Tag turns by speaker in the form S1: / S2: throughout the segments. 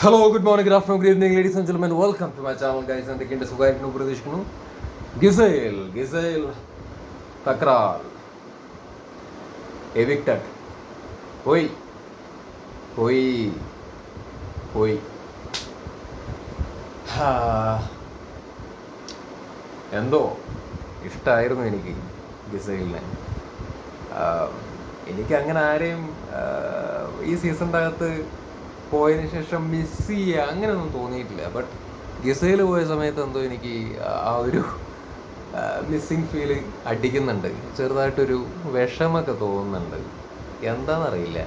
S1: Hello good morning good afternoon good evening ladies and gentlemen welcome to my channel guys എന്തൊക്കെയുണ്ട് സുഖമായിരിക്കുന്നു പ്രതീക്ഷിക്കുന്നു Giselle Giselle Thakral എവിക്ടഡ് പോയി പോയി പോയി. എന്തോ ഇഷ്ടമായിരുന്നു എനിക്ക് ഗിസൈലിനെ എനിക്ക് അങ്ങനെ ആരെയും ഈ സീസണിന്റെ അകത്ത് പോയതിന് ശേഷം മിസ് ചെയ്യുക അങ്ങനെയൊന്നും തോന്നിയിട്ടില്ല. ബട്ട് ഗസയിൽ പോയ സമയത്ത് എന്തോ എനിക്ക് ആ ഒരു മിസ്സിങ് ഫീൽ അടിക്കുന്നുണ്ട്. ചെറുതായിട്ടൊരു വിഷമൊക്കെ തോന്നുന്നുണ്ട്. എന്താണെന്നറിയില്ല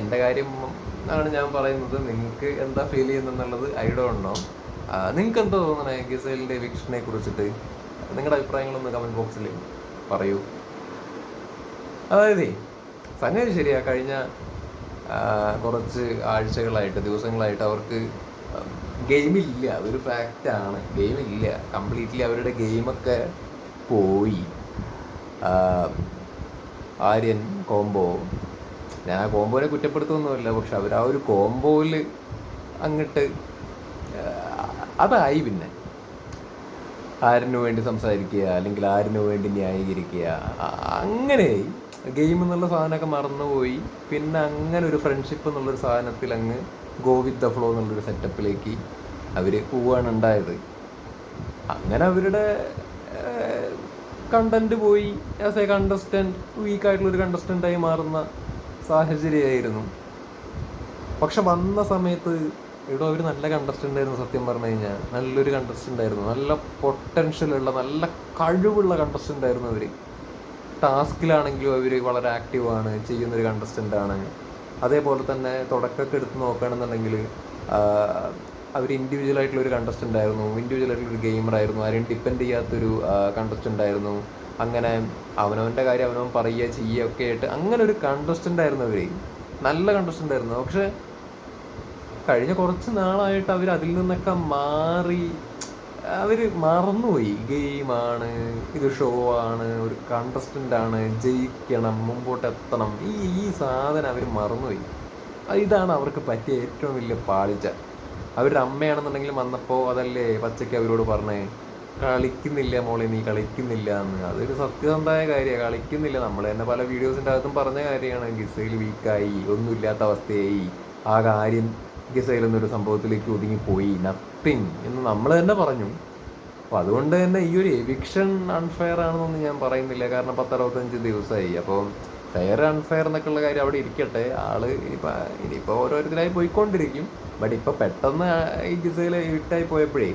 S1: എന്റെ കാര്യം ആണ് ഞാൻ പറയുന്നത്. നിങ്ങൾക്ക് എന്താ ഫീൽ ചെയ്യുന്നുള്ളത് ഐ ഡോണ്ട് നോ നിങ്ങൾക്ക് എന്താ തോന്നണേ ഗിസൈലിന്റെ എവിക്ഷനെ കുറിച്ചിട്ട്? നിങ്ങളുടെ അഭിപ്രായങ്ങളൊന്ന് കമന്റ് ബോക്സിൽ പറയൂ. അതായത് സംഗതി ശരിയാ. കഴിഞ്ഞ കുറച്ച് ആഴ്ചകളായിട്ട് ദിവസങ്ങളായിട്ട് അവർക്ക് ഗെയിമില്ല. അതൊരു ഫാക്റ്റാണ് ഗെയിമില്ല. കംപ്ലീറ്റ്ലി അവരുടെ ഗെയിമൊക്കെ പോയി. ആര്യൻ കോംബോ ഞാൻ ആ കോംബോനെ കുറ്റപ്പെടുത്തൊന്നുമില്ല. പക്ഷെ അവർ ആ ഒരു കോംബോയിൽ അങ്ങോട്ട് അതായി പിന്നെ. ആരിനു വേണ്ടി സംസാരിക്കുക അല്ലെങ്കിൽ ആരിനു വേണ്ടി ന്യായീകരിക്കുക അങ്ങനെയായി അങ്ങനെ ഗെയിം എന്നുള്ള സാധനമൊക്കെ മറന്നുപോയി. പിന്നെ അങ്ങനെ ഒരു ഫ്രണ്ട്ഷിപ്പ് എന്നുള്ളൊരു സാധനത്തിൽ അങ്ങ് ഗോ വിത്ത് ദ ഫ്ലോ എന്നുള്ളൊരു സെറ്റപ്പിലേക്ക് അവർ പോവുകയാണ് ഉണ്ടായത്. അങ്ങനെ അവരുടെ കണ്ടന്റ് പോയി. ആസ് എ കണ്ടസ്റ്റന്റ് വീക്കായിട്ടുള്ളൊരു കണ്ടസ്റ്റന്റായി മാറുന്ന സാഹചര്യമായിരുന്നു. പക്ഷെ വന്ന സമയത്ത് ഇവിടെ അവർ നല്ല കണ്ടസ്റ്റന്റ് ആയിരുന്നു സത്യം പറഞ്ഞു കഴിഞ്ഞാൽ നല്ലൊരു കണ്ടസ്റ്റന്റ് ആയിരുന്നു. നല്ല പൊട്ടൻഷ്യൽ ഉള്ള നല്ല കഴിവുള്ള കണ്ടസ്റ്റന്റ് ആയിരുന്നു അവർ ടാസ്കിലാണെങ്കിലും അവർ വളരെ ആക്റ്റീവാണ് ചെയ്യുന്നൊരു കണ്ടസ്റ്റന്റ് ആണ് അതേപോലെ തന്നെ തുടക്കമൊക്കെ എടുത്ത് നോക്കുകയാണെന്നുണ്ടെങ്കിൽ അവർ ഇൻഡിവിജ്വൽ ആയിട്ടുള്ള ഒരു കണ്ടസ്റ്റന്റ് ആയിരുന്നു. ഇൻഡിവിജ്വൽ ഒരു ഗെയിമർ ആയിരുന്നു. ആരെയും ഡിപ്പെൻഡ് ചെയ്യാത്തൊരു കണ്ടസ്റ്റന്റ് ആയിരുന്നു. അങ്ങനെ അവനവന്റെ കാര്യം അവനവൻ പറയുക ചെയ്യുക ഒക്കെ ആയിട്ട് അങ്ങനെ ഒരു കണ്ടസ്റ്റന്റ് ആയിരുന്നു അവർ നല്ല കണ്ടസ്റ്റന്റ് ആയിരുന്നു. പക്ഷേ കഴിഞ്ഞ കുറച്ച് നാളായിട്ട് അവർ അതിൽ നിന്നൊക്കെ മാറി അവർ മറന്നുപോയി. ഗെയിമാണ് ഇത് ഷോ ആണ് ഒരു കണ്ടസ്റ്റന്റ് ആണ് ജയിക്കണം മുമ്പോട്ട് എത്തണം ഈ ഈ സാധനം അവർ മറന്നുപോയി. ഇതാണ് അവർക്ക് പറ്റിയ ഏറ്റവും വലിയ പാളിച്ച. അവരുടെ അമ്മയാണെന്നുണ്ടെങ്കിൽ വന്നപ്പോൾ അതല്ലേ പച്ചയ്ക്ക് അവരോട് പറഞ്ഞേ കളിക്കുന്നില്ല മോളെ നീ കളിക്കുന്നില്ല എന്ന്. അതൊരു സത്യസന്ധമായ കാര്യമാണ്. കളിക്കുന്നില്ല. നമ്മൾ തന്നെ പല വീഡിയോസിന്റെ അകത്തും പറഞ്ഞ കാര്യമാണ്. ഗിസയിൽ വീക്കായി ഒന്നുമില്ലാത്ത അവസ്ഥയായി. ആ കാര്യം ഗിസയിൽ എന്നൊരു സംഭവത്തിലേക്ക് ഒതുങ്ങിപ്പോയി. നത്തിങ് എന്ന് നമ്മൾ തന്നെ പറഞ്ഞു. അപ്പോൾ അതുകൊണ്ട് തന്നെ ഈ ഒരു എവിക്ഷൻ അൺഫെയർ ആണെന്നൊന്നും ഞാൻ പറയുന്നില്ല. കാരണം പത്തറുപത്തഞ്ച് ദിവസമായി അപ്പോൾ ഫെയർ അൺഫെയർ എന്നൊക്കെയുള്ള കാര്യം അവിടെ ഇരിക്കട്ടെ. ആൾ ഇനിയിപ്പോൾ ഇനിയിപ്പോൾ ഓരോരുത്തരായി പോയിക്കൊണ്ടിരിക്കും. ബട്ട് ഇപ്പോൾ പെട്ടെന്ന് ഈ ഗസയിൽ ഇട്ടായി പോയപ്പോഴേ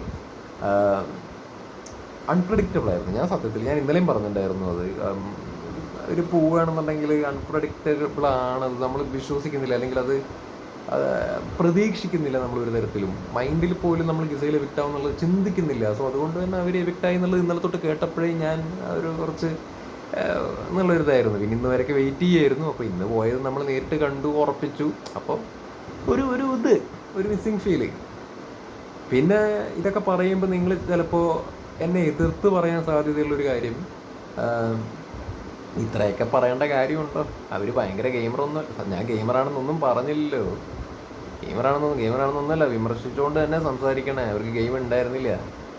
S1: അൺപ്രഡിക്റ്റബിൾ ആയിരുന്നു. ഞാൻ സത്യത്തിൽ ഞാൻ ഇന്നലെയും പറഞ്ഞിട്ടുണ്ടായിരുന്നു അത്. ഒരു പൂവാണെന്നുണ്ടെങ്കിൽ അൺപ്രഡിക്റ്റബിൾ ആണ്. നമ്മൾ വിശ്വസിക്കുന്നില്ല. അല്ലെങ്കിൽ അത് പ്രതീക്ഷിക്കുന്നില്ല നമ്മൾ ഒരു തരത്തിലും. മൈൻഡിൽ പോലും നമ്മൾ ഗിസയിൽ എവിക്റ്റ് ആവും എന്നുള്ളത് ചിന്തിക്കുന്നില്ല. സോ അതുകൊണ്ട് തന്നെ അവർ എവിക്റ്റ് ആയി എന്നുള്ളത് ഇന്നലെ തൊട്ട് കേട്ടപ്പോഴേ ഞാൻ ഒരു കുറച്ച് എന്നുള്ളൊരിതായിരുന്നു പിന്നെ ഇന്ന് വരെയൊക്കെ വെയിറ്റ് ചെയ്യായിരുന്നു. അപ്പോൾ ഇന്ന് പോയത് നമ്മൾ നേരിട്ട് കണ്ടു ഉറപ്പിച്ചു. അപ്പോൾ ഒരു ഒരു ഇത് ഒരു മിസ്സിങ് ഫീൽ പിന്നെ ഇതൊക്കെ പറയുമ്പോൾ നിങ്ങൾ ചിലപ്പോൾ എന്നെ എതിർത്ത് പറയാൻ സാധ്യതയുള്ളൊരു കാര്യം ഇത്രയൊക്കെ പറയേണ്ട കാര്യമുണ്ടോ? അവർ ഭയങ്കര ഗെയിമറൊന്നും ഞാൻ ഗെയിമറാണെന്നൊന്നും പറഞ്ഞില്ലല്ലോ. ഗെയിമറാണെന്നൊന്നും ഗെയിമറാണെന്നൊന്നുമല്ല വിമർശിച്ചുകൊണ്ട് തന്നെ സംസാരിക്കണേ. അവർക്ക് ഗെയിം ഉണ്ടായിരുന്നില്ല.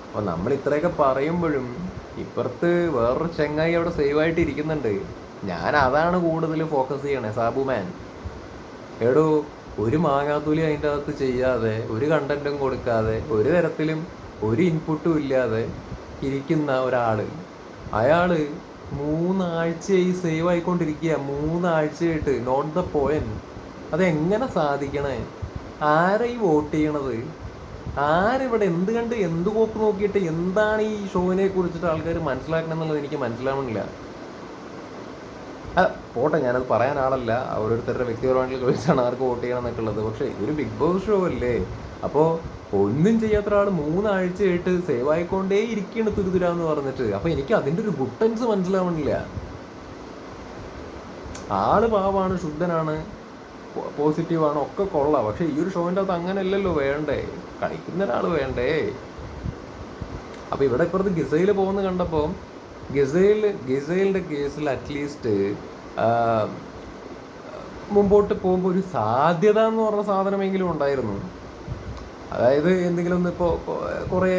S1: അപ്പോൾ നമ്മൾ ഇത്രയൊക്കെ പറയുമ്പോഴും ഇപ്പുറത്ത് വേറൊരു ചെങ്ങായി അവിടെ സേവ് ആയിട്ട് ഇരിക്കുന്നുണ്ട്. ഞാൻ അതാണ് കൂടുതൽ ഫോക്കസ് ചെയ്യണേ സാബു മാൻ. എടോ ഒരു മാങ്ങാത്തൂലി അതിന്റെ അകത്ത് ചെയ്യാതെ ഒരു കണ്ടന്റും കൊടുക്കാതെ ഒരു തരത്തിലും ഒരു ഇൻപുട്ടും ഇല്ലാതെ ഇരിക്കുന്ന ഒരാൾ അയാൾ മൂന്നാഴ്ചയായി സേവ് ആയിക്കൊണ്ടിരിക്കുക മൂന്നാഴ്ചയായിട്ട്. നോട്ട് ദ പോയിന്റ് അതെങ്ങനെ സാധിക്കണേ? ആരാ ഈ വോട്ട് ചെയ്യണത്? ആരിവിടെ എന്ത് കണ്ട് എന്ത് കോപ്പ് നോക്കിയിട്ട് എന്താണ് ഈ ഷോവിനെ കുറിച്ചിട്ട് ആൾക്കാർ മനസ്സിലാക്കണം എന്നുള്ളത് എനിക്ക് മനസ്സിലാവണില്ല. പോട്ടെ ഞാനത് പറയാൻ ആളല്ല. ഓരോരുത്തരുടെ വ്യക്തിപരമായിട്ടുള്ള ചോയ്സാണ് ആർക്ക് വോട്ട് ചെയ്യണം എന്നൊക്കെ ഉള്ളത് പക്ഷേ ഇതൊരു ബിഗ് ബോസ് ഷോ അല്ലേ? അപ്പോൾ ഒന്നും ചെയ്യാത്ത ഒരാൾ മൂന്നാഴ്ചയായിട്ട് സേവ് ആയിക്കൊണ്ടേ ഇരിക്കുകയാണ് തുരുതുരാന്ന് പറഞ്ഞിട്ട്. അപ്പോൾ എനിക്ക് അതിന്റെ ഒരു ഗുട്ടൻസ് മനസ്സിലാവണില്ല. ആൾ പാവാണ് ശുദ്ധനാണ് പോസിറ്റീവാണ് ഒക്കെ കൊള്ളാം. പക്ഷെ ഈ ഒരു ഷോവിന്റെ അകത്ത് അങ്ങനെയല്ലല്ലോ വേണ്ടേ? കളിക്കുന്ന ഒരാൾ വേണ്ടേ? അപ്പോൾ ഇവിടെ ഇപ്പുറത്ത് ഗിസയിൽ പോകുന്ന കണ്ടപ്പോൾ ഗിസയിൽ ഗസയിലിന്റെ കേസിൽ അറ്റ്ലീസ്റ്റ് മുമ്പോട്ട് പോകുമ്പോൾ ഒരു സാധ്യത എന്ന് പറഞ്ഞ സാധനമെങ്കിലും ഉണ്ടായിരുന്നു. അതായത് എന്തെങ്കിലും ഒന്ന് ഇപ്പോൾ കുറേ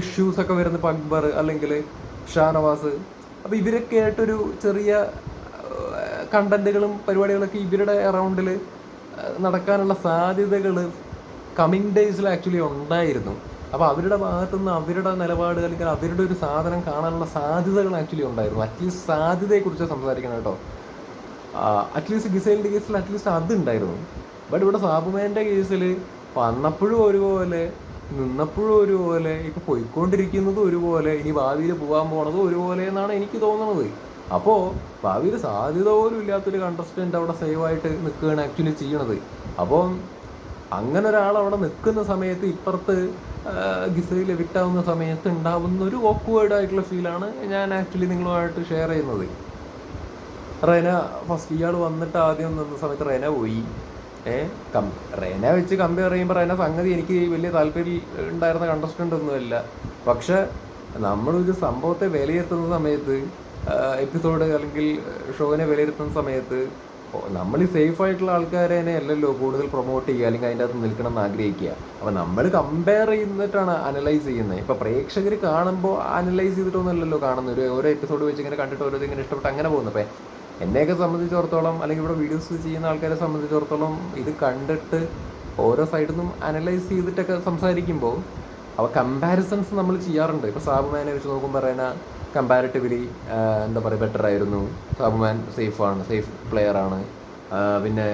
S1: ഇഷ്യൂസൊക്കെ വരുന്ന ഇപ്പോൾ അക്ബർ അല്ലെങ്കിൽ ഷാനവാസ്. അപ്പോൾ ഇവരൊക്കെ ആയിട്ടൊരു ചെറിയ കണ്ടന്റുകളും പരിപാടികളൊക്കെ ഇവരുടെ അറൗണ്ടിൽ നടക്കാനുള്ള സാധ്യതകൾ കമ്മിങ് ഡേയ്സിൽ ആക്ച്വലി ഉണ്ടായിരുന്നു. അപ്പോൾ അവരുടെ ഭാഗത്തു നിന്ന് അവരുടെ നിലപാട് അല്ലെങ്കിൽ അവരുടെ ഒരു സാധനം കാണാനുള്ള സാധ്യതകൾ ആക്ച്വലി ഉണ്ടായിരുന്നു. അറ്റ്ലീസ്റ്റ് സാധ്യതയെക്കുറിച്ച് സംസാരിക്കണം കേട്ടോ. അറ്റ്ലീസ്റ്റ് ഗിസൈലിന്റെ കേസിൽ അറ്റ്ലീസ്റ്റ് അത് ഉണ്ടായിരുന്നു ബട്ട് ഇവിടെ സാബുമേന്റെ കേസിൽ വന്നപ്പോഴും ഒരുപോലെ നിന്നപ്പോഴും ഒരുപോലെ ഇപ്പൊ പോയിക്കൊണ്ടിരിക്കുന്നതും ഒരുപോലെ ഇനി ഭാവിയിൽ പോകാൻ പോണതും ഒരുപോലെ എന്നാണ് എനിക്ക് തോന്നുന്നത് അപ്പോൾ ഭാവിയിൽ സാധ്യത പോലും ഇല്ലാത്തൊരു കണ്ടസ്റ്റന്റ് അവിടെ സേവ് ആയിട്ട് നിൽക്കുകയാണ് ആക്ച്വലി ചെയ്യണത്. അപ്പം അങ്ങനെ ഒരാൾ അവിടെ നിൽക്കുന്ന സമയത്ത് ഇപ്പുറത്ത് ഗിസയിൽ വിട്ടാവുന്ന സമയത്ത് ഉണ്ടാവുന്ന ഒരു ഓക്വേർഡ് ആയിട്ടുള്ള ഫീലാണ് ഞാൻ ആക്ച്വലി നിങ്ങളുമായിട്ട് ഷെയർ ചെയ്യുന്നത്. റെന ഫസ്റ്റ് ഇയാൾ വന്നിട്ട് ആദ്യം നിന്ന സമയത്ത് റെന പോയി. ഏഹ് കം റെന വെച്ച് കമ്പയർ ചെയ്യുമ്പോൾ റെന സംഗതി എനിക്ക് വലിയ താല്പര്യം ഉണ്ടായിരുന്ന കണ്ടസ്റ്റന്റ് ഒന്നുമല്ല. പക്ഷെ നമ്മളൊരു സംഭവത്തെ വിലയിരുത്തുന്ന സമയത്ത് എപ്പിസോഡ് അല്ലെങ്കിൽ ഷോനെ വിലയിരുത്തുന്ന സമയത്ത് നമ്മൾ ഈ സേഫ് ആയിട്ടുള്ള ആൾക്കാരെ തന്നെ അല്ലല്ലോ കൂടുതൽ പ്രൊമോട്ട് ചെയ്യുക അല്ലെങ്കിൽ അതിന്റെ അകത്ത് നിൽക്കണം എന്ന് ആഗ്രഹിക്കുക. അപ്പം നമ്മൾ കമ്പയർ ചെയ്യുന്നിട്ടാണ് അനലൈസ് ചെയ്യുന്നത്. ഇപ്പം പ്രേക്ഷകർ കാണുമ്പോൾ അനലൈസ് ചെയ്തിട്ടൊന്നുമല്ലല്ലോ കാണുന്നത്. ഒരു ഓരോ എപ്പിസോഡ് വെച്ച് ഇങ്ങനെ കണ്ടിട്ട് ഓരോ ഇങ്ങനെ ഇഷ്ടപ്പെട്ട് അങ്ങനെ പോകുന്നത്. അപ്പോൾ എന്നെയൊക്കെ സംബന്ധിച്ചിടത്തോളം അല്ലെങ്കിൽ ഇവിടെ വീഡിയോസ് ചെയ്യുന്ന ആൾക്കാരെ സംബന്ധിച്ചിടത്തോളം ഇത് കണ്ടിട്ട് ഓരോ സൈഡിൽ നിന്നും അനലൈസ് ചെയ്തിട്ടൊക്കെ സംസാരിക്കുമ്പോൾ അവ കമ്പാരിസൺസ് നമ്മൾ ചെയ്യാറുണ്ട്. ഇപ്പോൾ സാബുമാനെ വെച്ച് നോക്കുമ്പോൾ പറയുന്ന കമ്പാരിറ്റീവ്ലി എന്താ പറയുക ബെറ്റർ ആയിരുന്നു. സാബുമാൻ സേഫാണ് സേഫ് പ്ലെയർ ആണ്. പിന്നെ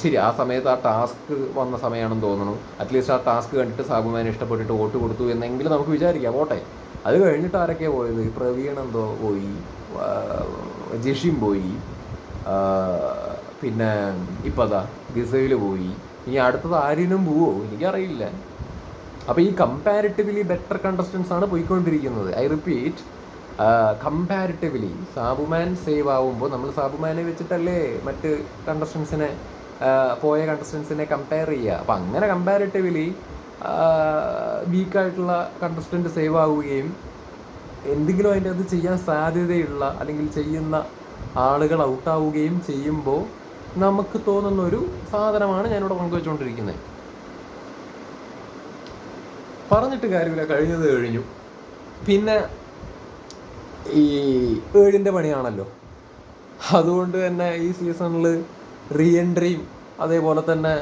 S1: ശരി ആ സമയത്ത് ആ ടാസ്ക് വന്ന സമയമാണെന്ന് തോന്നുന്നു. അറ്റ്ലീസ്റ്റ് ആ ടാസ്ക് കണ്ടിട്ട് സാബുമാനെ ഇഷ്ടപ്പെട്ടിട്ട് വോട്ട് കൊടുത്തു എന്നെങ്കിലും നമുക്ക് വിചാരിക്കാം. വോട്ടെ അത് കഴിഞ്ഞിട്ട് ആരൊക്കെയാണ് പോയത്? പ്രവീൺ എന്തോ പോയി. ജഷിം പോയി. പിന്നെ ഇപ്പം അതാ ഗിസയിൽ പോയി. ഇനി അടുത്തത് ആരിനും പോവോ? എനിക്കറിയില്ല. അപ്പോൾ ഈ കമ്പാരിറ്റീവ്ലി ബെറ്റർ കണ്ടസ്റ്റൻസ് ആണ് പോയിക്കൊണ്ടിരിക്കുന്നത്. I repeat comparatively Sabuman save ആവുമ്പോൾ നമ്മൾ സാബുമാനെ വെച്ചിട്ടല്ലേ മറ്റ് കണ്ടസ്റ്റൻസിനെ പോയ കണ്ടസ്റ്റൻസിനെ കമ്പയർ ചെയ്യുക അപ്പം അങ്ങനെ കമ്പാരിറ്റീവ്ലി വീക്കായിട്ടുള്ള കണ്ടസ്റ്റന്റ് സേവ് ആവുകയും എന്തെങ്കിലും അതിന്റെ അത് ചെയ്യാൻ സാധ്യതയുള്ള അല്ലെങ്കിൽ ചെയ്യുന്ന ആളുകൾ ഔട്ടാവുകയും ചെയ്യുമ്പോൾ നമുക്ക് തോന്നുന്ന ഒരു സാധനമാണ് ഞാനിവിടെ പങ്കുവെച്ചുകൊണ്ടിരിക്കുന്നത് പറഞ്ഞിട്ട് കാര്യമില്ല കഴിഞ്ഞത് കഴിഞ്ഞു. പിന്നെ ഈ ഏഴിന്റെ പണിയാണല്ലോ. അതുകൊണ്ട് തന്നെ ഈ സീസണിൽ റീ എൻട്രിയും അതേപോലെ തന്നെ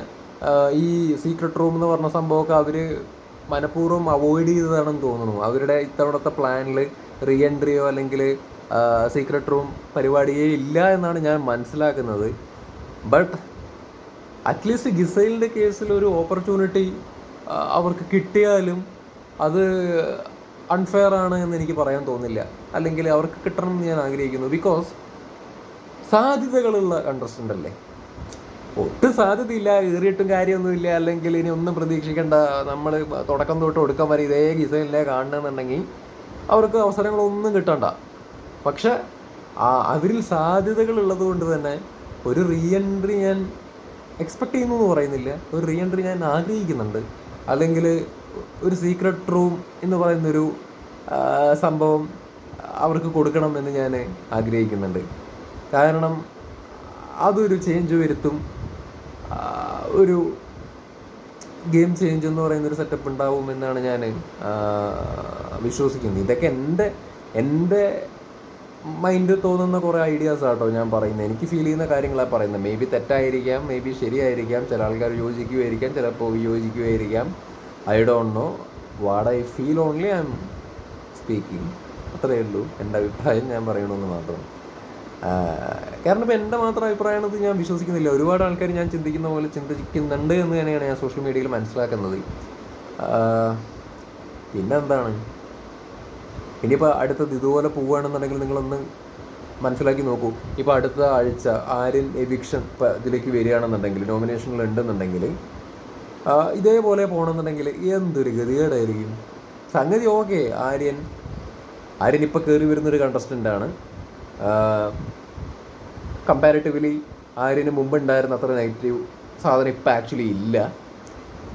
S1: ഈ സീക്രട്ട് റൂം എന്ന് പറഞ്ഞ സംഭവമൊക്കെ അവർ മനഃപൂർവം അവോയ്ഡ് ചെയ്തതാണെന്ന് തോന്നുന്നു. അവരുടെ ഇത്തവണത്തെ പ്ലാനിൽ റീ എൻട്രിയോ അല്ലെങ്കിൽ സീക്രട്ട് റൂം പരിപാടിയേ ഇല്ല എന്നാണ് ഞാൻ മനസ്സിലാക്കുന്നത്. ബട്ട് അറ്റ്ലീസ്റ്റ് ഗിസൈലിന്റെ കേസിൽ ഒരു ഓപ്പർച്യൂണിറ്റി അവർക്ക് കിട്ടിയാലും അത് അൺഫെയർ ആണ് എന്ന് എനിക്ക് പറയാൻ തോന്നില്ല. അല്ലെങ്കിൽ അവർക്ക് കിട്ടണം എന്ന് ഞാൻ ആഗ്രഹിക്കുന്നു. ബിക്കോസ് സാധ്യതകളുള്ള കണ്ടസ്റ്റന്റ് അല്ലേ? ഒട്ടും സാധ്യതയില്ല ഏറിയിട്ടും കാര്യമൊന്നുമില്ല. അല്ലെങ്കിൽ ഇനി ഒന്നും പ്രതീക്ഷിക്കേണ്ട. നമ്മൾ തുടക്കം തൊട്ട് ഒടുക്കം വരെ ഇതേ ഗിസയിലേ കാണണമെന്നുണ്ടെങ്കിൽ അവർക്ക് അവസരങ്ങളൊന്നും കിട്ടണ്ട. പക്ഷെ അവരിൽ സാധ്യതകൾ ഉള്ളത് കൊണ്ട് തന്നെ ഒരു റീ എൻട്രി ഞാൻ എക്സ്പെക്ട് ചെയ്യുന്നു എന്ന് പറയുന്നില്ല. ഒരു റീ എൻട്രി ഞാൻ ആഗ്രഹിക്കുന്നുണ്ട്. അല്ലെങ്കിൽ ഒരു സീക്രട്ട് റൂം എന്ന് പറയുന്നൊരു സംഭവം അവർക്ക് കൊടുക്കണം എന്ന് ഞാൻ ആഗ്രഹിക്കുന്നുണ്ട്. കാരണം അതൊരു ചേഞ്ച് വരുത്തും ഒരു ഗെയിം ചേഞ്ച് എന്ന് പറയുന്ന ഒരു സെറ്റപ്പ് ഉണ്ടാവും എന്നാണ് ഞാൻ വിശ്വസിക്കുന്നത്. ഇതൊക്കെ എന്റെ എന്റെ മൈൻഡ് തോന്നുന്ന കുറേ ഐഡിയാസ് ആട്ടോ ഞാൻ പറയുന്നത്. എനിക്ക് ഫീൽ ചെയ്യുന്ന കാര്യങ്ങളാണ് പറയുന്നത്. മേ ബി തെറ്റായിരിക്കാം മേ ബി ശരിയായിരിക്കാം. ചില ആൾക്കാർ യോജിക്കുമായിരിക്കാം ചിലപ്പോൾ വിയോജിക്കുമായിരിക്കാം I don't know what I feel only I am speaking അത്രയേ ഉള്ളൂ. എന്റെ അഭിപ്രായം ഞാൻ പറയണമെന്ന് മാത്രം. കാരണം ഇപ്പോൾ എന്റെ മാത്രം അഭിപ്രായമാണത് ഞാൻ വിശ്വസിക്കുന്നില്ല. ഒരുപാട് ആൾക്കാർ ഞാൻ ചിന്തിക്കുന്ന പോലെ ചിന്തിക്കുന്നുണ്ട് എന്ന് തന്നെയാണ് ഞാൻ സോഷ്യൽ മീഡിയയിൽ മനസ്സിലാക്കുന്നത്. പിന്നെന്താണ്? ഇനിയിപ്പോൾ അടുത്തത് ഇതുപോലെ പോവുകയാണെന്നുണ്ടെങ്കിൽ നിങ്ങളൊന്ന് മനസ്സിലാക്കി നോക്കൂ. ഇപ്പോൾ അടുത്ത ആഴ്ച ആര്യൻ എവിക്ഷൻ ഇതിലേക്ക് വരികയാണെന്നുണ്ടെങ്കിൽ നോമിനേഷനിൽ ഉണ്ടെന്നുണ്ടെങ്കിൽ ഇതേപോലെ പോകണമെന്നുണ്ടെങ്കിൽ എന്തൊരു ഗതികേടായിരിക്കും? സംഗതി ഓക്കെ ആര്യൻ. ആര്യൻ ഇപ്പോൾ കയറി വരുന്നൊരു കണ്ടസ്റ്റന്റ് ആണ്. കമ്പാരിറ്റീവ്ലി ആര്യന് മുമ്പ് ഉണ്ടായിരുന്ന അത്ര നെഗറ്റീവ് സാധനം ഇപ്പം ആക്ച്വലി ഇല്ല.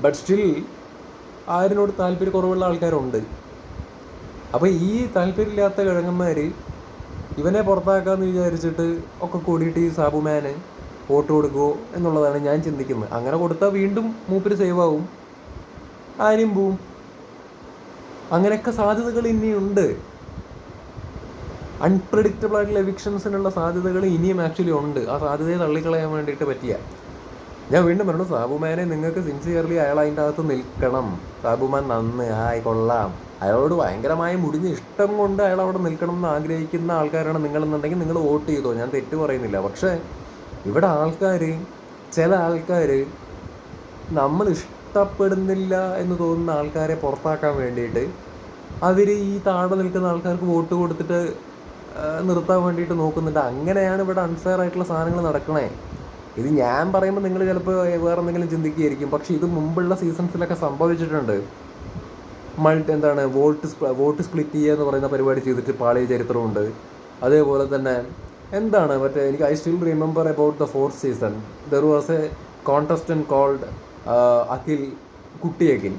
S1: ബട്ട് സ്റ്റിൽ ആര്യനോട് താല്പര്യക്കുറവുള്ള ആൾക്കാരുണ്ട്. അപ്പോൾ ഈ താല്പര്യമില്ലാത്ത കിഴങ്ങന്മാർ ഇവനെ പുറത്താക്കാമെന്ന് വിചാരിച്ചിട്ട് ഒക്കെ കൂടിയിട്ട് ഈ സാബുമാന് വോട്ട് കൊടുക്കുമോ എന്നുള്ളതാണ് ഞാൻ ചിന്തിക്കുന്നത്. അങ്ങനെ കൊടുത്താൽ വീണ്ടും മൂപ്പര് സേവ് ആവും. ആരും പോവും. അങ്ങനെയൊക്കെ സാധ്യതകൾ ഇനിയുണ്ട്. അൺപ്രഡിക്റ്റബിൾ ആയിട്ടുള്ള എവിക്ഷൻസിനുള്ള സാധ്യതകൾ ഇനിയും ആക്ച്വലി ഉണ്ട്. ആ സാധ്യതയെ തള്ളിക്കളയാൻ വേണ്ടിയിട്ട് പറ്റിയ. ഞാൻ വീണ്ടും പറഞ്ഞു സാബുമാനെ നിങ്ങൾക്ക് സിൻസിയർലി അയാൾ അതിന്റെ അകത്ത് നിൽക്കണം. സാബുമാൻ നന്ന് ആയി കൊള്ളാം. അയാളോട് ഭയങ്കരമായ മുടിഞ്ഞ ഇഷ്ടം കൊണ്ട് അയാൾ അവിടെ നിൽക്കണം എന്ന് ആഗ്രഹിക്കുന്ന ആൾക്കാരാണ് നിങ്ങളെന്നുണ്ടെങ്കിൽ നിങ്ങൾ വോട്ട് ചെയ്തോ? ഞാൻ തെറ്റ് പറയുന്നില്ല. പക്ഷേ ഇവിടെ ആൾക്കാർ ചില ആൾക്കാർ നമ്മൾ ഇഷ്ടപ്പെടുന്നില്ല എന്ന് തോന്നുന്ന ആൾക്കാരെ പുറത്താക്കാൻ വേണ്ടിയിട്ട് അവർ ഈ താഴെ നിൽക്കുന്ന ആൾക്കാർക്ക് വോട്ട് കൊടുത്തിട്ട് നിർത്താൻ വേണ്ടിയിട്ട് നോക്കുന്നുണ്ട്. അങ്ങനെയാണ് ഇവിടെ അൺഫെയർ ആയിട്ടുള്ള സാധനങ്ങൾ നടക്കണേ. ഇത് ഞാൻ പറയുമ്പോൾ നിങ്ങൾ ചിലപ്പോൾ വേറെ എന്തെങ്കിലും ചിന്തിക്കുകയായിരിക്കും. പക്ഷേ ഇത് മുമ്പുള്ള സീസൺസിലൊക്കെ സംഭവിച്ചിട്ടുണ്ട്. മൾട്ടി എന്താണ് വോട്ട് വോട്ട് സ്പ്ലിറ്റ് ചെയ്യുക എന്ന് പറയുന്ന പരിപാടി ചെയ്തിട്ട് പാളിയ ചരിത്രമുണ്ട്. അതേപോലെ തന്നെ എന്താണ് മറ്റേ എനിക്ക് I still remember about the fourth season? There was a contestant called Akhil കുട്ടിയഖിൽ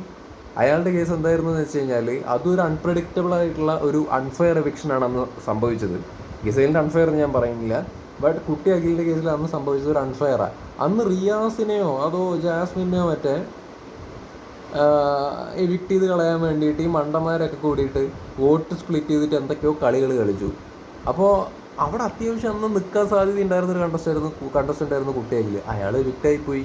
S1: അയാളുടെ കേസ് എന്തായിരുന്നു എന്ന് വെച്ച് കഴിഞ്ഞാൽ അതൊരു അൺപ്രഡിക്റ്റബിൾ ആയിട്ടുള്ള ഒരു അൺഫെയർ എവിക്ഷനാണ് അന്ന് സംഭവിച്ചത്. ഗിസൈലിന്റെ അൺഫെയർ ഞാൻ പറയുന്നില്ല. ബട്ട് കുട്ടി അഖിലിന്റെ കേസിൽ അന്ന് സംഭവിച്ചത് ഒരു അൺഫെയറാണ് അന്ന് റിയാസിനെയോ അതോ ജാസ്മിനെയോ മറ്റേ എവിക്ട് ചെയ്ത് കളയാൻ വേണ്ടിയിട്ട് ഈ മണ്ടന്മാരൊക്കെ കൂടിയിട്ട് വോട്ട് സ്പ്ലിറ്റ് ചെയ്തിട്ട് എന്തൊക്കെയോ കളികൾ കളിച്ചു. അപ്പോൾ അവിടെ അത്യാവശ്യം അന്ന് നിൽക്കാൻ സാധ്യത ഉണ്ടായിരുന്ന ഒരു കണ്ടസ്റ്റ് ആയിരുന്നു കണ്ടസ്റ്റന്റ് ആയിരുന്നു കുട്ടിയാക്കിൽ അയാൾ വിറ്റായിപ്പോയി പോയി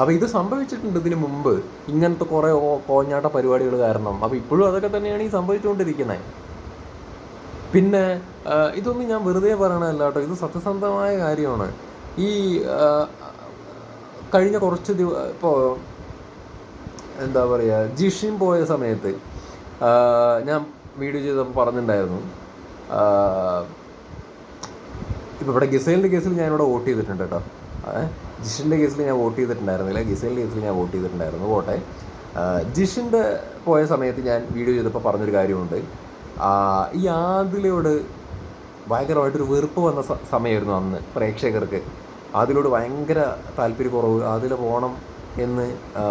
S1: അപ്പോൾ ഇത് സംഭവിച്ചിട്ടുണ്ട് ഇതിന് മുമ്പ്. ഇങ്ങനത്തെ കുറേ കോഞ്ഞാട്ട പരിപാടികൾ കാരണം. അപ്പോൾ ഇപ്പോഴും അതൊക്കെ തന്നെയാണ് ഈ സംഭവിച്ചുകൊണ്ടിരിക്കുന്നത്. പിന്നെ ഇതൊന്നും ഞാൻ വെറുതെ പറയണതല്ല കേട്ടോ. ഇത് സത്യസന്ധമായ കാര്യമാണ്. ഈ കഴിഞ്ഞ കുറച്ച് ദിവ ഇപ്പോൾ എന്താ പറയുക ജിഷിൻ പോയ സമയത്ത് ഞാൻ വീഡിയോ ചെയ്തപ്പോൾ പറഞ്ഞിട്ടുണ്ടായിരുന്നു. ഇപ്പോൾ ഇവിടെ ഗിസൈലിന്റെ കേസിൽ ഞാനിവിടെ വോട്ട് ചെയ്തിട്ടുണ്ട് കേട്ടോ. ജിഷിന്റെ കേസിൽ ഞാൻ വോട്ട് ചെയ്തിട്ടുണ്ടായിരുന്നില്ല. ഗിസൈലിന്റെ കേസിൽ ഞാൻ വോട്ട് ചെയ്തിട്ടുണ്ടായിരുന്നു. പോട്ടെ. ജിഷിന്റെ പോയ സമയത്ത് ഞാൻ വീഡിയോ ചെയ്തപ്പോൾ പറഞ്ഞൊരു കാര്യമുണ്ട്. ഈ ആദിലയോട് ഭയങ്കരമായിട്ടൊരു വെറുപ്പ് വന്ന സമയമായിരുന്നു അന്ന് പ്രേക്ഷകർക്ക്. അതിലോട് ഭയങ്കര താല്പര്യക്കുറവ് അതിൽ പോകണം എന്ന്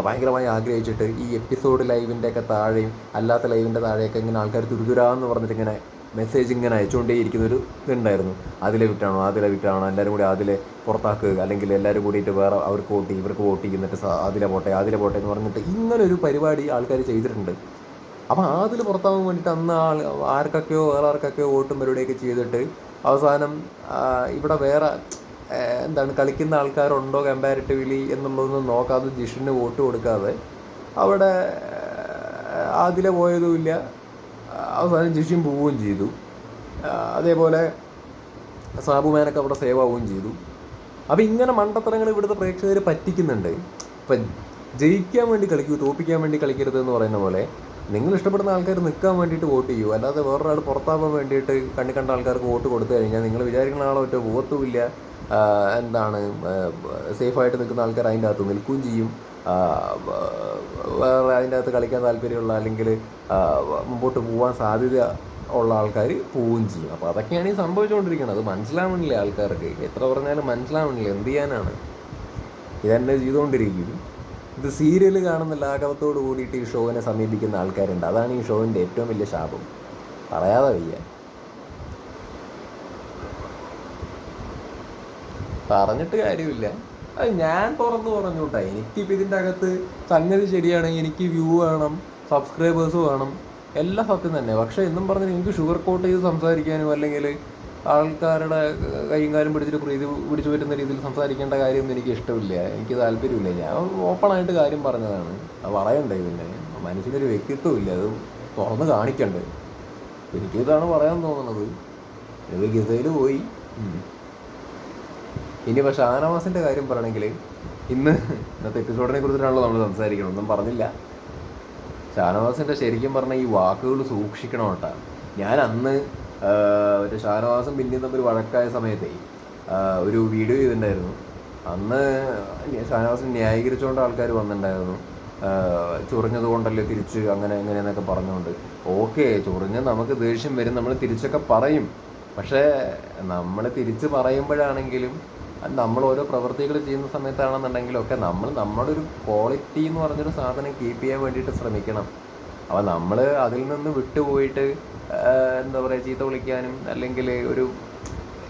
S1: ഭയങ്കരമായി ആഗ്രഹിച്ചിട്ട് ഈ എപ്പിസോഡ് ലൈവിന്റെ ഒക്കെ താഴെയും അല്ലാത്ത ലൈവിന്റെ താഴെയൊക്കെ ഇങ്ങനെ ആൾക്കാർ തുരുതുരാന്ന് പറഞ്ഞിട്ട് ഇങ്ങനെ മെസ്സേജ് ഇങ്ങനെ അയച്ചുകൊണ്ടേയിരിക്കുന്ന ഒരു ഇതുണ്ടായിരുന്നു. അതിലെ വിട്ടാണോ അതിലെ വിട്ടാണോ എല്ലാവരും കൂടി അതിലെ പുറത്താക്കുക അല്ലെങ്കിൽ എല്ലാവരും കൂടിയിട്ട് വേറെ അവർക്ക് വോട്ട് ഇവർക്ക് വോട്ട് എന്നിട്ട് അതിലെ പോട്ടെ അതിലെ പോട്ടെ എന്ന് പറഞ്ഞിട്ട് ഇങ്ങനൊരു പരിപാടി ആൾക്കാർ ചെയ്തിട്ടുണ്ട്. അപ്പോൾ അതിൽ പുറത്താവാൻ വേണ്ടിയിട്ട് അന്ന് ആൾ ആർക്കൊക്കെയോ വേറെ ആർക്കൊക്കെയോ വോട്ടും പരിപാടിയൊക്കെ ചെയ്തിട്ട് അവസാനം ഇവിടെ വേറെ എന്താണ് കളിക്കുന്ന ആൾക്കാരുണ്ടോ കമ്പാരിറ്റീവ്ലി എന്നുള്ളതൊന്നും നോക്കാതെ ജിഷിന് വോട്ട് കൊടുക്കാതെ അവിടെ അതിലെ പോയതുമില്ല. അവസാനം ജിഷിൻ പോവുകയും ചെയ്തു. അതേപോലെ സാബുമാനൊക്കെ അവിടെ സേവ് ആവുകയും ചെയ്തു. അപ്പോൾ ഇങ്ങനെ മണ്ടത്തരങ്ങൾ ഇവിടുത്തെ പ്രേക്ഷകർ പറ്റിക്കുന്നുണ്ട്. ഇപ്പം ജയിക്കാൻ വേണ്ടി കളിക്കൂ തോപ്പിക്കാൻ വേണ്ടി കളിക്കരുത് എന്ന് പറയുന്ന പോലെ നിങ്ങൾ ഇഷ്ടപ്പെടുന്ന ആൾക്കാർ നിൽക്കാൻ വേണ്ടിയിട്ട് വോട്ട് ചെയ്യൂ. അല്ലാതെ വേറൊരാൾ പുറത്താവാൻ വേണ്ടിയിട്ട് കണ്ണി കണ്ട ആൾക്കാർക്ക് വോട്ട് കൊടുത്തു കഴിഞ്ഞാൽ നിങ്ങൾ വിചാരിക്കുന്ന ആളെ ഒറ്റ വോട്ടുമില്ല. എന്താണ് സേഫായിട്ട് നിൽക്കുന്ന ആൾക്കാർ അതിന്റെ അകത്ത് നിൽക്കുകയും ചെയ്യും. വേറെ അതിന്റെ അകത്ത് കളിക്കാൻ താല്പര്യമുള്ള അല്ലെങ്കിൽ മുമ്പോട്ട് പോകാൻ സാധ്യത ഉള്ള ആൾക്കാർ പോവുകയും ചെയ്യും. അപ്പോൾ അതൊക്കെയാണ് ഈ സംഭവിച്ചുകൊണ്ടിരിക്കുന്നത്. അത് മനസ്സിലാവണില്ല ആൾക്കാർക്ക്? എത്ര പറഞ്ഞാലും മനസ്സിലാവണില്ല? എന്ത് ചെയ്യാനാണ്? ഇതന്നെ ചെയ്തുകൊണ്ടിരിക്കും. ഇത് സീരിയൽ കാണുന്ന ലാഘവത്തോട് കൂടിയിട്ട് ഈ ഷോവിനെ സമീപിക്കുന്ന ആൾക്കാരുണ്ട്. അതാണ് ഈ ഷോവിന്റെ ഏറ്റവും വലിയ ശാപം. പറയാതെ വയ്യ. പറഞ്ഞിട്ട് കാര്യമില്ല. അത് ഞാൻ തുറന്നു പറഞ്ഞു കേട്ടോ. എനിക്കിപ്പോൾ ഇതിന്റെ അകത്ത് സംഗതി ശരിയാണെങ്കിൽ എനിക്ക് വ്യൂ വേണം സബ്സ്ക്രൈബേഴ്സ് വേണം എല്ലാം സത്യം തന്നെ. പക്ഷേ എന്നും പറഞ്ഞ് എനിക്ക് ഷുഗർ കോട്ട് ചെയ്ത് സംസാരിക്കാനും അല്ലെങ്കിൽ ആൾക്കാരുടെ കൈയും കാലും പിടിച്ചിട്ട് പ്രീതി പിടിച്ചു പറ്റുന്ന രീതിയിൽ സംസാരിക്കേണ്ട കാര്യമൊന്നും എനിക്ക് ഇഷ്ടമില്ല. എനിക്ക് താല്പര്യമില്ല. ഞാൻ ഓപ്പണായിട്ട് കാര്യം പറഞ്ഞതാണ്. അത് പറയണ്ടേ പിന്നെ? മനുഷ്യനൊരു വ്യക്തിത്വമില്ല. അത് തുറന്ന് കാണിക്കണ്ടേ? എനിക്കിതാണ് പറയാൻ തോന്നുന്നത്. ഇത് ഗിസയിൽ പോയി. ഉം. പക്ഷെ ഷാനവാസിന്റെ കാര്യം പറയണമെങ്കിൽ ഇന്ന് ഇന്നത്തെ എപ്പിസോഡിനെ കുറിച്ചിട്ടാണല്ലോ നമ്മൾ സംസാരിക്കണം ഒന്നും പറഞ്ഞില്ല. ഷാനവാസിന്റെ ശരിക്കും പറഞ്ഞാൽ ഈ വാക്കുകൾ സൂക്ഷിക്കണം കേട്ടോ. ഞാൻ അന്ന് ഒരു ഷാനവാസും പിന്നെയും തമ്മിൽ വഴക്കായ സമയത്തെ ഒരു വീഡിയോ ചെയ്തിട്ടുണ്ടായിരുന്നു. അന്ന് ഷാനവാസിനെ ന്യായീകരിച്ചുകൊണ്ട് ആൾക്കാർ വന്നിട്ടുണ്ടായിരുന്നു. ചൊറിഞ്ഞത് കൊണ്ടല്ലേ തിരിച്ച് അങ്ങനെ എങ്ങനെയെന്നൊക്കെ പറഞ്ഞുകൊണ്ട്. ഓക്കെ ചൊറിഞ്ഞ് നമുക്ക് ദേഷ്യം വരും. നമ്മൾ തിരിച്ചൊക്കെ പറയും. പക്ഷേ നമ്മൾ തിരിച്ച് പറയുമ്പോഴാണെങ്കിലും നമ്മൾ ഓരോ പ്രവൃത്തികൾ ചെയ്യുന്ന സമയത്താണെന്നുണ്ടെങ്കിലും ഒക്കെ നമ്മൾ നമ്മുടെ ഒരു ക്വാളിറ്റി എന്ന് പറഞ്ഞൊരു സാധനം കീപ്പ് ചെയ്യാൻ വേണ്ടിയിട്ട് ശ്രമിക്കണം. അപ്പോൾ നമ്മൾ അതിൽ നിന്ന് വിട്ടുപോയിട്ട് എന്താ പറയുക ചീത്ത വിളിക്കാനും അല്ലെങ്കിൽ ഒരു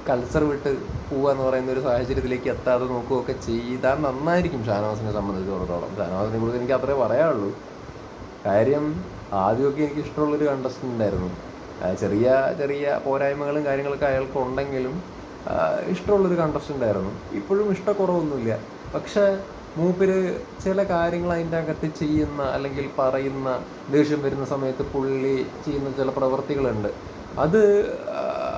S1: കൾച്ചർ വിട്ട് പോവുക എന്ന് പറയുന്ന ഒരു സാഹചര്യത്തിലേക്ക് എത്താതെ നോക്കുകയൊക്കെ ചെയ്താൽ നന്നായിരിക്കും ഷാനവാസിനെ സംബന്ധിച്ചിടത്തോളം. ഷാനവാസിനെ കുറിച്ച് എനിക്ക് അത്രേ പറയാനുള്ളൂ. കാര്യം ആദ്യമൊക്കെ എനിക്ക് ഇഷ്ടമുള്ളൊരു കണ്ടസ്റ്റന്റ് ഉണ്ടായിരുന്നു. ചെറിയ ചെറിയ പോരായ്മകളും കാര്യങ്ങളൊക്കെ അയാൾക്ക് ഉണ്ടെങ്കിലും ഇഷ്ടമുള്ളൊരു കണ്ടസ്റ്റന്റ് ആയിരുന്നു ഇപ്പോഴും ഇഷ്ടക്കുറവൊന്നുമില്ല. പക്ഷേ മൂപ്പര് ചില കാര്യങ്ങൾ അതിന്റെ അകത്ത് ചെയ്യുന്ന അല്ലെങ്കിൽ പറയുന്ന ദേഷ്യം വരുന്ന സമയത്ത് പുള്ളി ചെയ്യുന്ന ചില പ്രവൃത്തികളുണ്ട് അത്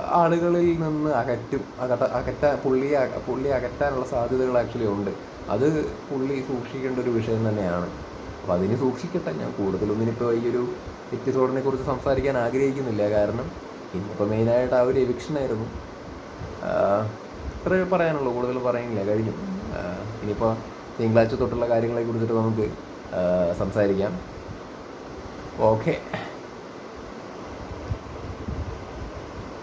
S1: ആളുകളിൽ നിന്ന് അകറ്റും. അകറ്റ അകറ്റാൻ പുള്ളി പുള്ളി അകറ്റാനുള്ള സാധ്യതകൾ ആക്ച്വലി ഉണ്ട്. അത് പുള്ളി സൂക്ഷിക്കേണ്ട ഒരു വിഷയം തന്നെയാണ്. അപ്പോൾ അതിന് സൂക്ഷിക്കട്ടെ. ഞാൻ കൂടുതലൊന്നും ഇനിയിപ്പോൾ ഈ ഒരു എപ്പിസോഡിനെ കുറിച്ച് സംസാരിക്കാൻ ആഗ്രഹിക്കുന്നില്ല. കാരണം ഇന്നിപ്പോൾ മെയിനായിട്ട് ആ ഒരു എവിക്ഷനായിരുന്നു ഇത്രേ പറയാനുള്ളൂ. കൂടുതൽ പറയുന്നില്ല കഴിഞ്ഞു. ഇനിയിപ്പോൾ തിങ്കളാഴ്ച തൊട്ടുള്ള കാര്യങ്ങളെ കുറിച്ചിട്ട് നമുക്ക് സംസാരിക്കാം. ഓക്കെ.